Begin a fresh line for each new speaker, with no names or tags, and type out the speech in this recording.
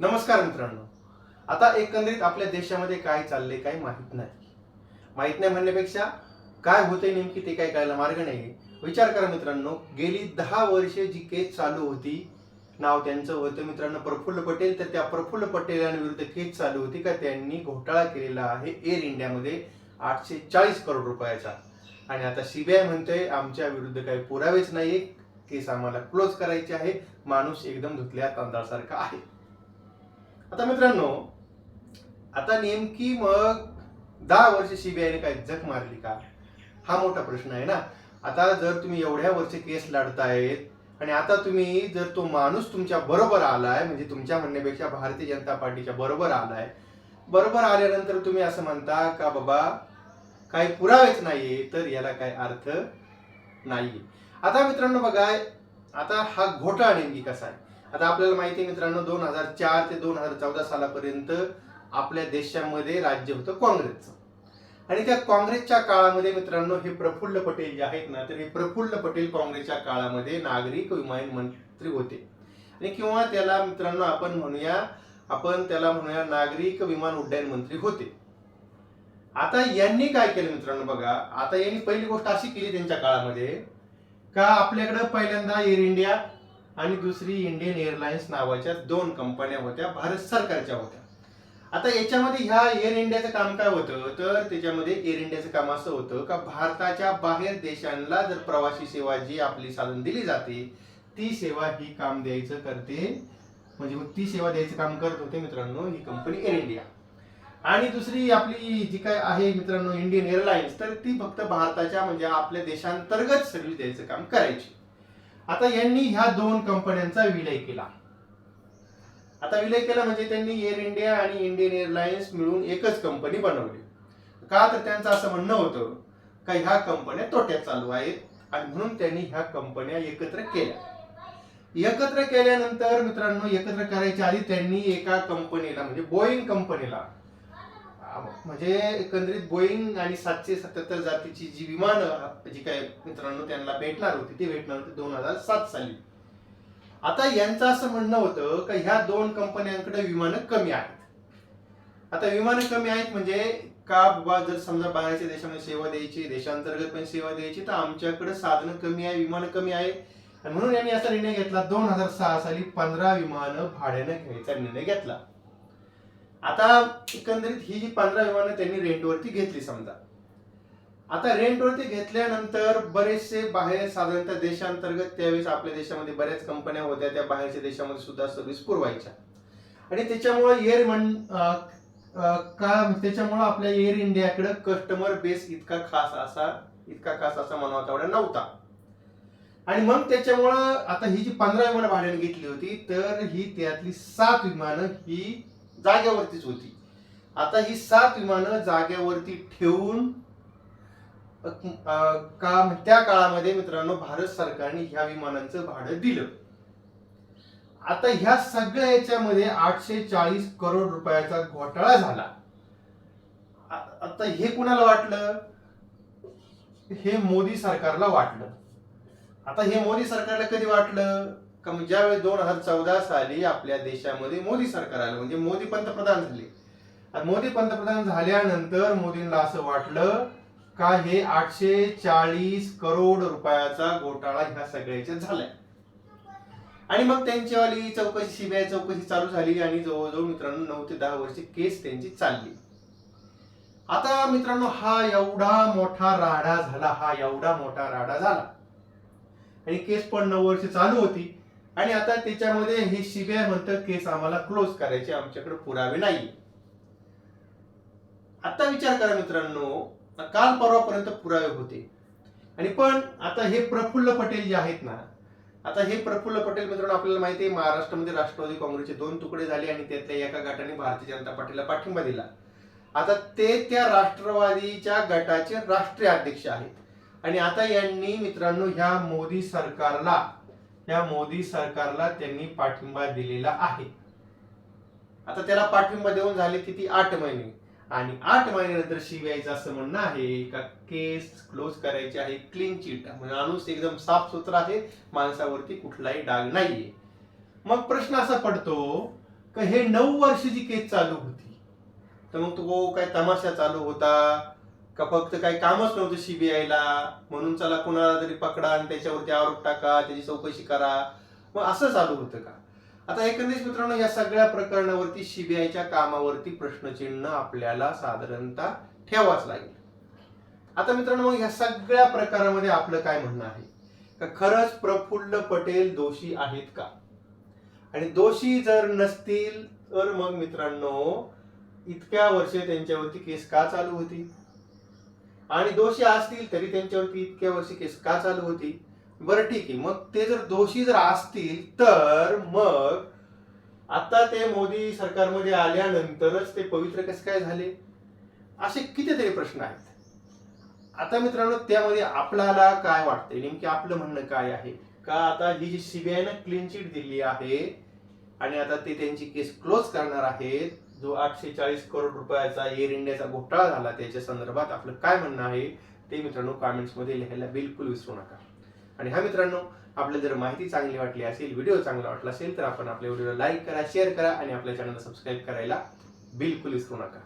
नमस्कार मित्रांनो. आता एकंदरीत आपल्या देशामध्ये काय चाललंय काय माहीत नाही. माहीत नाही म्हणण्यापेक्षा काय होतंय नेमकी ते काही कळायला मार्ग नाही विचार करा मित्रांनो गेली दहा वर्षे जी केस चालू होती नाव त्यांचं होतं मित्रांनो प्रफुल्ल पटेल तर त्या प्रफुल्ल पटेल यांविरुद्ध केस चालू होती का? त्यांनी घोटाळा केलेला आहे एअर इंडियामध्ये आठशे चाळीस करोड रुपयाचा. आणि आता सीबीआय म्हणतोय आमच्या विरुद्ध काही पुरावेच नाही केस आम्हाला क्लोज करायची आहे. माणूस एकदम धुतल्या तांदळासारखा आहे. आता मित्रांनो आता नेमकी मग दहा वर्ष सीबीआयने काय जग मारली का? हा मोठा प्रश्न आहे ना. आता जर तुम्ही एवढ्या वर्ष केस लढतायत आणि आता तुम्ही जर तो माणूस तुमच्या बरोबर आलाय म्हणजे तुमच्या म्हणण्यापेक्षा भारतीय जनता पार्टीच्या बरोबर आलाय बरोबर आल्यानंतर तुम्ही असं म्हणता का बाबा काही पुरावेच नाहीये तर याला काय अर्थ नाहीये. आता मित्रांनो बघा आता हा घोटाळा नेमकी कसा आहे? आता आपल्याला माहिती आहे मित्रांनो दोन हजार चार ते दोन हजार चौदा सालापर्यंत आपल्या देशामध्ये राज्य होतं काँग्रेसचं. आणि त्या काँग्रेसच्या काळामध्ये मित्रांनो हे प्रफुल्ल पटेल जे आहेत ना तर हे प्रफुल्ल पटेल काँग्रेसच्या काळामध्ये नागरिक विमान मंत्री होते. आणि किंवा त्याला मित्रांनो आपण म्हणूया आपण त्याला म्हणूया नागरिक विमान उड्डयन मंत्री होते. आता यांनी काय केलं मित्रांनो बघा आता यांनी पहिली गोष्ट अशी केली त्यांच्या काळामध्ये का आपल्याकडे पहिल्यांदा एअर इंडिया आणि दुसरी इंडियन एअरलाइन्स नावाच्या दोन कंपन्या होत्या भारत सरकारच्या होत्या. आता याच्यामध्ये ह्या एअर इंडियाचं काम काय होतं? तर त्याच्यामध्ये एअर इंडियाचं काम असं होतं का भारताच्या बाहेर देशांना जर प्रवासी सेवा जी आपली साधन दिली जाते ती सेवा ही काम द्यायचं करते. म्हणजे मग ती सेवा द्यायचं काम करत होते मित्रांनो ही कंपनी एअर इंडिया आणि दुसरी आपली जी काय आहे मित्रांनो इंडियन एअरलाइन्स तर ती फक्त भारताच्या म्हणजे आपल्या देशांतर्गत सर्व्हिस द्यायचं काम करायची. आता यांनी ह्या दोन कंपन्यांचा विलय केला. आता विलय केला म्हणजे त्यांनी एअर इंडिया आणि इंडियन एअरलाइन्स मिळून एकच कंपनी बनवली. का तर त्यांचं असं म्हणणं होतं का ह्या कंपन्या तोट्यात चालू आहेत आणि म्हणून त्यांनी ह्या कंपन्या एकत्र केल्या. एकत्र केल्यानंतर मित्रांनो एकत्र करायच्या आधी त्यांनी एका कंपनीला म्हणजे बोईंग कंपनीला म्हणजे एकंदरीत बोईंग आणि सातशे सत्याहत्तर जातीची जी विमानं जी काय मित्रांनो त्यांना भेटणार होती ती भेटणार होती दोन हजार सात साली. आता यांचं असं म्हणणं होतं का ह्या दोन कंपन्यांकडे विमानं कमी आहेत. आता विमानं कमी आहेत म्हणजे का बाबा जर समजा बाहेरच्या देशामध्ये सेवा द्यायची देशांतर्गत पण सेवा द्यायची तर आमच्याकडे साधनं कमी आहे विमानं कमी आहे. म्हणून यांनी असा निर्णय घेतला दोन हजार सहा साली पंधरा विमानं भाड्यानं घ्यायचा निर्णय घेतला. आता एकंदरीत ही जी पंधरा विमानं त्यांनी रेंटवरती घेतली समजा. आता रेंटवरती घेतल्यानंतर बरेचसे बाहेर साधारणतः देशांतर्गत त्यावेळेस आपल्या देशामध्ये बऱ्याच कंपन्या होत्या त्या बाहेरच्या देशामध्ये सुद्धा सर्व्हिस पुरवायच्या. आणि त्याच्यामुळे एअर म्हण का त्याच्यामुळे आपल्या एअर इंडियाकडे कस्टमर बेस इतका खास असा इतका खास असा म्हणावा तेवढा नव्हता. आणि मग त्याच्यामुळं आता ही जी पंधरा विमानं भाड्याने घेतली होती तर ही त्यातली सात विमानं ही जागेवरतीच होती. आता ही सात विमानं जागेवरती ठेवून का त्या काळामध्ये मित्रांनो भारत सरकारने ह्या विमानांचं भाडं दिलं. आता ह्या सगळ्या याच्यामध्ये आठशे चाळीस करोड रुपयाचा घोटाळा झाला. आता हे कुणाला वाटलं? हे मोदी सरकारला वाटलं. आता हे मोदी सरकारला कधी वाटलं? का म्हणजे मग दोन हजार चौदा साली आपल्या देशामध्ये मोदी सरकार आलं म्हणजे मोदी पंतप्रधान झाले. आणि मोदी पंतप्रधान झाल्यानंतर मोदींना असं वाटलं का हे आठशे चाळीस करोड रुपयाचा घोटाळा ह्या सगळ्याच्या झालाय. आणि मग त्यांच्यावाली चौकशी सीबीआय चौकशी चालू झाली आणि जवळजवळ मित्रांनो नऊ ते दहा वर्ष केस त्यांची चालली. आता मित्रांनो हा एवढा मोठा राडा झाला हा एवढा मोठा राडा झाला. आणि केस पण नऊ वर्ष चालू होती. आणि आता त्याच्यामध्ये हे सीबीआय म्हणतं केस आम्हाला क्लोज करायचे आमच्याकडे पुरावे नाही. आता विचार करा मित्रांनो काल परवापर्यंत पुरावे होते. आणि पण आता हे प्रफुल्ल पटेल जे आहेत ना आता हे प्रफुल्ल पटेल मित्रांनो आपल्याला माहिती आहे महाराष्ट्रामध्ये राष्ट्रवादी काँग्रेसचे दोन तुकडे झाले आणि त्यातल्या एका गटाने भारतीय जनता पार्टीला पाठिंबा दिला. आता ते त्या राष्ट्रवादीच्या गटाचे राष्ट्रीय अध्यक्ष आहेत. आणि आता यांनी मित्रांनो ह्या मोदी सरकारला या मोदी सरकारला त्यांनी पाठिंबा दिलेला आहे. आता त्याला पाठिंबा देऊन झाले किती? आठ महिने. आणि आठ महिन्यानंतर शिवायचं असं म्हणणं आहे का केस क्लोज करायचे आहे क्लीन म्हणजे चिट माणूस एकदम साफ सुथरा आहे माणसावरती कुठलाही डाग नाहीये. मग प्रश्न असा पडतो का हे नऊ वर्षाची केस चालू होती तर मग तो काय तमाशा चालू होता? का फक्त काही कामच नव्हतं सीबीआयला म्हणून चला कुणाला तरी पकडा आणि त्याच्यावरती आरोप टाका त्याची चौकशी करा. मग असं चालू होतं का? आता एकंदरीत मित्रांनो या सगळ्या प्रकरणावरती सीबीआयच्या कामावरती प्रश्नचिन्ह आपल्याला साधारणतः ठेवाच लागेल. आता मित्रांनो मग ह्या सगळ्या प्रकारामध्ये आपलं काय म्हणणं आहे? का खरंच प्रफुल्ल पटेल दोषी आहेत का? आणि दोषी जर नसतील तर मग मित्रांनो इतक्या वर्षे त्यांच्यावरती केस का चालू होती? आणि दोषी असतील तरी त्यांच्यावरती इतक्या वर्षी केस का चालू होती? बरं ठीक आहे. मग ते जर दोषी जर असतील तर मग आता ते मोदी सरकारमध्ये आल्यानंतरच ते पवित्र कसे काय झाले? असे कितीतरी प्रश्न आहेत. आता मित्रांनो त्यामध्ये आपल्याला काय वाटतंय? नेमकी आपलं म्हणणं काय आहे? का आता ही जी सीबीआयनं क्लीन चिट दिली आहे आणि आता ते त्यांची केस क्लोज करणार आहेत? जो आठशे चाळीस करोड रुपयाचा एअर इंडियाचा घोटाळा झाला त्याच्या संदर्भात आपलं काय म्हणणं आहे ते मित्रांनो कमेंट्समध्ये लिहायला बिलकुल विसरू नका. आणि हा मित्रांनो आपल्याला जर माहिती चांगली वाटली असेल व्हिडिओ चांगला वाटला असेल तर आपण आपल्या व्हिडिओला लाईक करा शेअर करा आणि आपल्या चॅनलला सबस्क्राईब करायला बिलकुल विसरू नका.